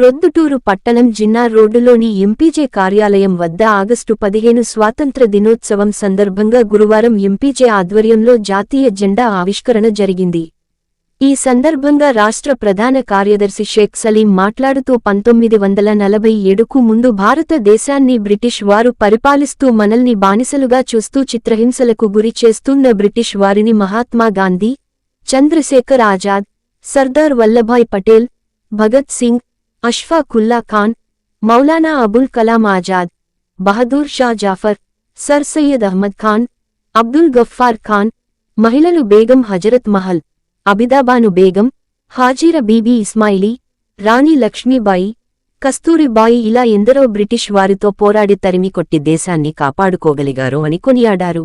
ప్రొద్దుటూరు పట్టణం జిన్నా రోడ్డులోని ఎంపీజే కార్యాలయం వద్ద ఆగస్టు పదిహేను స్వాతంత్ర దినోత్సవం సందర్భంగా గురువారం ఎంపీజే ఆధ్వర్యంలో జాతీయ జెండా ఆవిష్కరణ జరిగింది. ఈ సందర్భంగా రాష్ట్ర ప్రధాన కార్యదర్శి షేక్ సలీం మాట్లాడుతూ పంతొమ్మిది వందల నలభై ఏడుకు ముందు భారతదేశాన్ని బ్రిటిష్ వారు పరిపాలిస్తూ మనల్ని బానిసలుగా చూస్తూ చిత్రహింసలకు గురి చేస్తున్న బ్రిటిష్ వారిని మహాత్మా గాంధీ చంద్రశేఖర్ ఆజాద్ సర్దార్ వల్లభాయ్ పటేల్ భగత్ సింగ్ అష్ఫాకుల్లా ఖాన్ మౌలానా అబుల్ కలాం ఆజాద్ బహదూర్ షా జాఫర్ సర్ సయ్యద్ అహ్మద్ ఖాన్ అబ్దుల్ గఫ్ఫార్ ఖాన్ మహిళలు బేగం హజరత్ మహల్ అబిదాబాను బేగం హాజీర బీబీ ఇస్మాయిలీ రాణి లక్ష్మీబాయి కస్తూరిబాయి ఇలా ఎందరో బ్రిటిష్ వారితో పోరాడి తరిమి కొట్టి దేశాన్ని కాపాడుకోగలిగారు అని కొనియాడారు.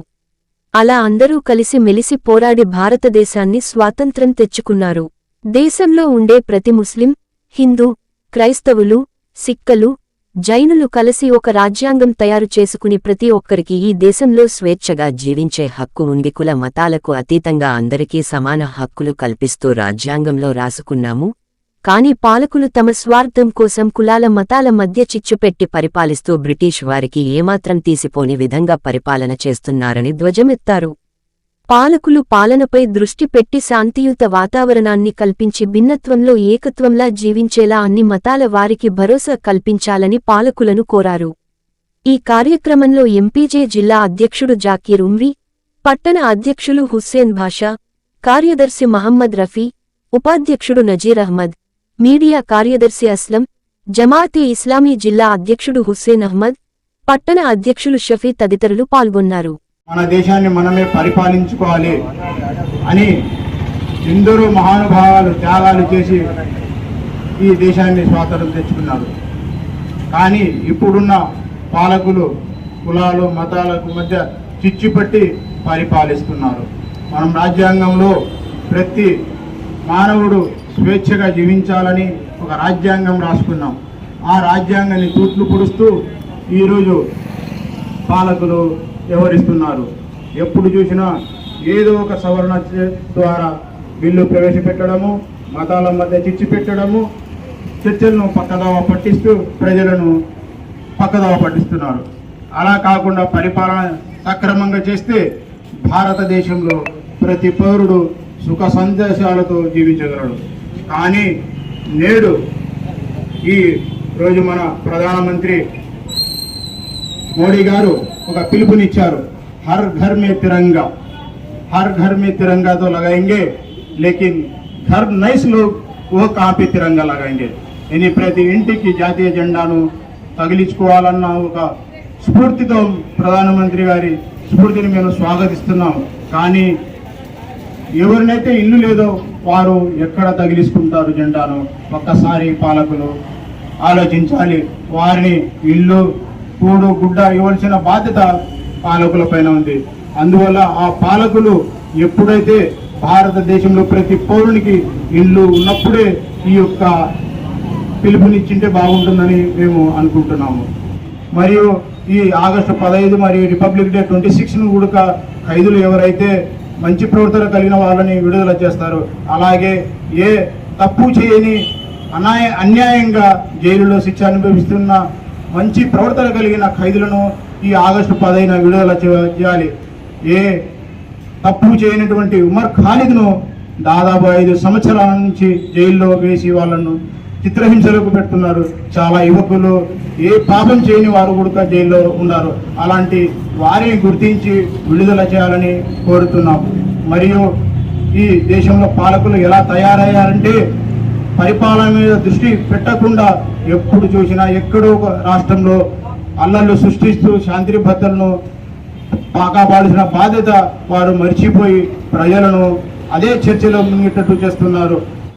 అలా అందరూ కలిసి మెలిసి పోరాడి భారతదేశాన్ని స్వాతంత్ర్యం తెచ్చుకున్నారు. దేశంలో ఉండే ప్రతి ముస్లిం హిందూ క్రైస్తవులు సిక్కలు జైనులు కలిసి ఒక రాజ్యాంగం తయారు చేసుకుని ప్రతి ఒక్కరికి ఈ దేశంలో స్వేచ్ఛగా జీవించే హక్కు ఉంది. కుల మతాలకు అతీతంగా అందరికీ సమాన హక్కులు కల్పిస్తూ రాజ్యాంగంలో రాసుకున్నాము. కాని పాలకులు తమ స్వార్థం కోసం కులాల మతాల మధ్య చిచ్చుపెట్టి పరిపాలిస్తూ బ్రిటిష్ వారికి ఏమాత్రం తీసిపోని విధంగా పరిపాలన చేస్తున్నారని ధ్వజమెత్తారు. పాలకులు పాలనపై దృష్టి పెట్టి శాంతియుత వాతావరణాన్ని కల్పించి భిన్నత్వంలో ఏకత్వంలా జీవించేలా అన్ని మతాల వారికి భరోసా కల్పించాలని పాలకులను కోరారు. ఈ కార్యక్రమంలో ఎంపీజే జిల్లా అధ్యక్షుడు జాకీర్ ఉమ్రీ పట్టణ అధ్యక్షులు హుస్సేన్ భాషా కార్యదర్శి మహమ్మద్ రఫీ ఉపాధ్యక్షుడు నజీర్ అహ్మద్ మీడియా కార్యదర్శి అస్లం జమాతే ఇస్లామీ జిల్లా అధ్యక్షుడు హుస్సేన్ అహ్మద్ పట్టణ అధ్యక్షులు షఫీ తదితరులు పాల్గొన్నారు. మన దేశాన్ని మనమే పరిపాలించుకోవాలి అని ఎందరో మహానుభావాలు త్యాగాలు చేసి ఈ దేశాన్ని స్వాతంత్రం తెచ్చుకున్నారు. కానీ ఇప్పుడున్న పాలకులు కులాలు మతాలకు మధ్య చిచ్చుపట్టి పరిపాలిస్తున్నారు. మనం రాజ్యాంగంలో ప్రతి మానవుడు స్వేచ్ఛగా జీవించాలని ఒక రాజ్యాంగం రాసుకున్నాం. ఆ రాజ్యాంగాన్ని తూట్లు పొడుస్తూ ఈరోజు పాలకులు వ్యవహరిస్తున్నారు. ఎప్పుడు చూసినా ఏదో ఒక సవరణ ద్వారా బిల్లు ప్రవేశపెట్టడము మతాల మధ్య చిచ్చు పెట్టడము చర్చలను పక్కదావ పట్టిస్తూ ప్రజలను పక్కదావ పట్టిస్తున్నారు. అలా కాకుండా పరిపాలన సక్రమంగా చేస్తే భారతదేశంలో ప్రతి పౌరుడు సుఖ సందేశాలతో జీవించగలడు. కానీ నేడు ఈ రోజు మన ప్రధానమంత్రి మోడీ గారు ఒక పిలుపునిచ్చారు. హర్ ఘర్ మే తిరంగా. హర్ ఘర్ మే తిరంగాతో లగాయింగే లేకిన్ ఘర్ నైస్లో ఓ కాపీ తిరంగా లగాయింగే. ఇది ప్రతి ఇంటికి జాతీయ జెండాను తగిలించుకోవాలన్న ఒక స్ఫూర్తితో ప్రధానమంత్రి గారి స్ఫూర్తిని మేము స్వాగతిస్తున్నాం. కానీ ఎవరినైతే ఇల్లు లేదో వారు ఎక్కడ తగిలించుకుంటారు జెండాను? ఒక్కసారి పాలకులు ఆలోచించాలి. వారిని ఇల్లు కూడు గుడ్డ ఇవ్వాల్సిన బాధ్యత పాలకుల పైన ఉంది. అందువల్ల ఆ పాలకులు ఎప్పుడైతే భారతదేశంలో ప్రతి పౌరునికి ఇల్లు ఉన్నప్పుడే ఈ యొక్క పిలుపునిచ్చింటే బాగుంటుందని మేము అనుకుంటున్నాము. మరియు ఈ ఆగస్టు పదహైదు మరియు రిపబ్లిక్ డే ట్వంటీ సిక్స్ను కూడా ఖైదులు ఎవరైతే మంచి ప్రవర్తన కలిగిన వాళ్ళని విడుదల చేస్తారు అలాగే ఏ తప్పు చేయని అనాయ అన్యాయంగా జైలులో శిక్ష అనుభవిస్తున్న మంచి ప్రవర్తన కలిగిన ఖైదులను ఈ ఆగస్టు పదైన విడుదల చేయాలి. ఏ తప్పు చేయనటువంటి ఉమర్ ఖాలిద్ను దాదాపు ఐదు సంవత్సరాల నుంచి జైల్లో వేసి వాళ్ళను చిత్రహింసలకు పెడుతున్నారు. చాలా యువకులు ఏ పాపం చేయని వారు కూడా జైల్లో ఉన్నారు. అలాంటి వారిని గుర్తించి విడుదల చేయాలని కోరుతున్నాం. మరియు ఈ దేశంలో పాలకులు ఎలా తయారయ్యారంటే పరిపాలన మీద దృష్టి పెట్టకుండా ఎప్పుడు చూసినా ఎక్కడో ఒక రాష్ట్రంలో అల్లర్లు సృష్టిస్తూ శాంతి భద్రలను కాపాడాల్సిన బాధ్యత వారు మర్చిపోయి ప్రజలను అదే చర్చలో మునిగేటట్టు చేస్తున్నారు.